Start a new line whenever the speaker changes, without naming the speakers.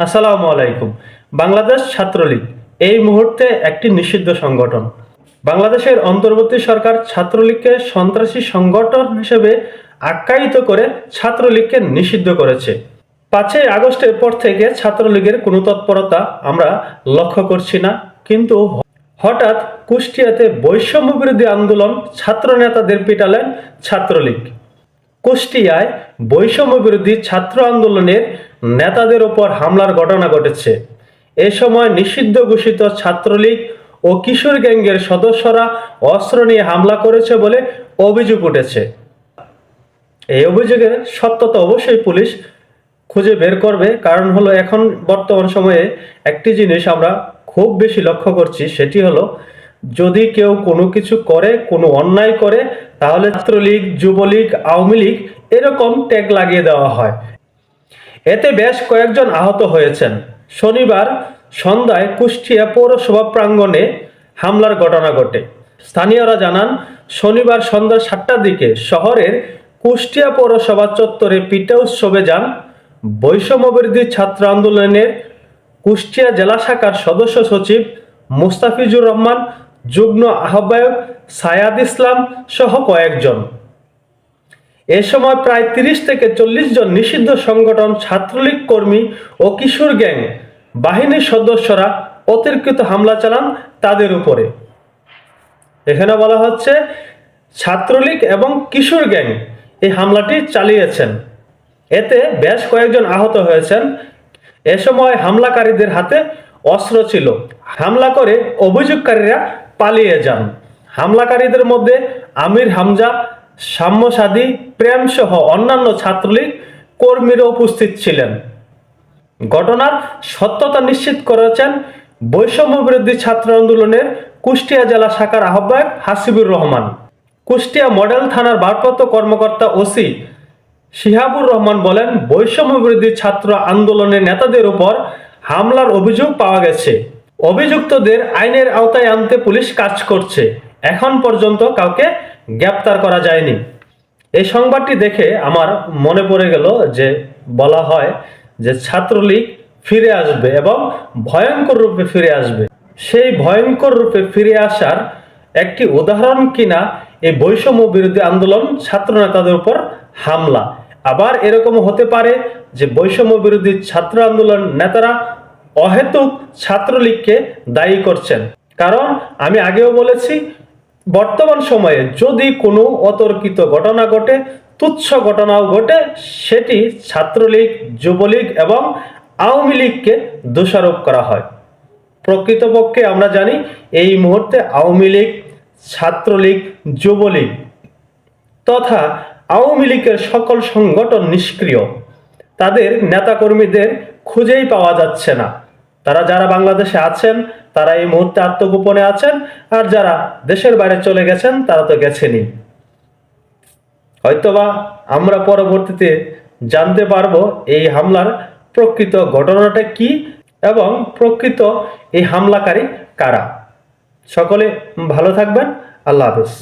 আসসালামু আলাইকুম। বাংলাদেশ ছাত্রলীগ, এই মুহূর্তে একটি নিষিদ্ধ সংগঠন। বাংলাদেশের অন্তর্বর্তী সরকার ছাত্রলীগকে সন্ত্রাসী সংগঠন হিসেবে আখ্যায়িত করে ছাত্রলীগকে নিষিদ্ধ করেছে। পাঁচই আগস্টের পর থেকে ছাত্রলীগের কোনো তৎপরতা আমরা লক্ষ্য করছি না, কিন্তু হঠাৎ কুষ্টিয়াতে বৈষম্য বিরোধী আন্দোলন ছাত্র নেতাদের পিটালেন ছাত্রলীগ। কুষ্টিয়ায় বৈষম্য বিরোধী ছাত্র আন্দোলনের নেতাদের ওপর হামলার ঘটনা ঘটেছে। এ সময় নিষিদ্ধ ঘোষিত ছাত্রলীগ ও কিশোর গ্যাংয়ের সদস্যরা অস্ত্র নিয়ে হামলা করেছে বলে অভিযোগ উঠেছে। এই অভিযোগের সত্যতা অবশ্যই পুলিশ খুঁজে বের করবে। কারণ হলো, এখন বর্তমান সময়ে একটি জিনিস আমরা খুব বেশি লক্ষ্য করছি, সেটি হলো, যদি কেউ কোনো কিছু করে, কোনো অন্যায় করে, তাহলে ছাত্রলীগ, যুবলীগ, আওয়ামী লীগ এরকম ট্যাগ লাগিয়ে দেওয়া হয়। এতে বেশ কয়েকজন আহত হয়েছেন। শনিবার সন্ধ্যায় কুষ্টিয়া পৌরসভা প্রাঙ্গণে হামলার ঘটনা ঘটে। স্থানীয়রা জানান, শনিবার সন্ধ্যা সাতটার দিকে শহরের কুষ্টিয়া পৌরসভা চত্বরে পিঠা উৎসবে যান বৈষম্য বিরোধী ছাত্র আন্দোলনের কুষ্টিয়া জেলা শাখার সদস্য সচিব মুস্তাফিজুর রহমান, যুগ্ম আহ্বায়ক সায়াদ ইসলাম সহ কয়েকজন। এ সময় প্রায় তিরিশ থেকে চল্লিশ জন নিষিদ্ধ সংগঠন, ছাত্রলীগ কর্মী ও কিশোর গ্যাং, বাহিনীর সদস্যরা অতিরিক্ত হামলা চালান তাদের উপরে। এখানে বলা হচ্ছে, ছাত্রলীগ এবং কিশোর গ্যাং এই হামলাটি চালিয়েছেন। এতে বেশ কয়েকজন আহত হয়েছেন। এ সময় হামলাকারীদের হাতে অস্ত্র ছিল। হামলা করে অভিযোগকারীরা পালিয়ে যান। হামলাকারীদের মধ্যে আমির হামজা সাম্য সাদি প্রেম সহ অন্যান্য ছাত্রলীগ কর্মীরা উপস্থিত ছিলেন। ঘটনার সত্যতা নিশ্চিত করেছেন বৈষম্য বিরোধী ছাত্র আন্দোলনের কুষ্টিয়া জেলা শাখার আহ্বায়ক হাসিবুর রহমান। কুষ্টিয়া মডেল থানার ভারপ্রাপ্ত কর্মকর্তা ওসি শিহাবুর রহমান বলেন, বৈষম্য বিরোধী ছাত্র আন্দোলনের নেতাদের উপর হামলার অভিযোগ পাওয়া গেছে। অভিযুক্তদের আইনের আওতায় আনতে পুলিশ কাজ করছে। এখন পর্যন্ত কাউকে গ্রেপ্তার করা যায়নি। এই সংবাদটি দেখে আমার মনে পড়ে গেল যে বলা হয় যে ছাত্রলীগ ফিরে আসবে এবং ভয়ঙ্কর রূপে ফিরে আসবে। সেই ভয়ঙ্কর রূপে ফিরে আসার একটি উদাহরণ কিনা এই বৈষম্য বিরোধী আন্দোলন ছাত্র নেতাদের উপর হামলা। আবার এরকম হতে পারে যে বৈষম্য বিরোধী ছাত্র আন্দোলন নেতারা অহেতুক ছাত্রলীগকে দায়ী করছেন। কারণ আমি আগেও বলেছি বর্তমান সময়ে যদি কোনো অতর্কিত ঘটনা ঘটে, তুচ্ছ ঘটনাও ঘটে, সেটি ছাত্রলীগ, যুবলীগ এবং আওয়ামী লীগকে দোষারোপ করা হয়। প্রকৃতপক্ষে আমরা জানি এই মুহূর্তে আওয়ামী লীগ, ছাত্রলীগ, যুবলীগ তথা আওয়ামী লীগের সকল সংগঠন নিষ্ক্রিয়। তাদের নেতাকর্মীদের খুঁজেই পাওয়া যাচ্ছে না। তারা যারা বাংলাদেশে আছেন, তারা এই মুহূর্তে আত্মগোপনে আছেন, আর যারা দেশের বাইরে চলে গেছেন, তারা তো গেছেনই। হয়তোবা আমরা পরবর্তীতে জানতে পারব এই হামলার প্রকৃত ঘটনাটা কি এবং প্রকৃত এই হামলাকারী কারা। সকলে ভালো থাকবেন, আল্লাহ হাফেজ।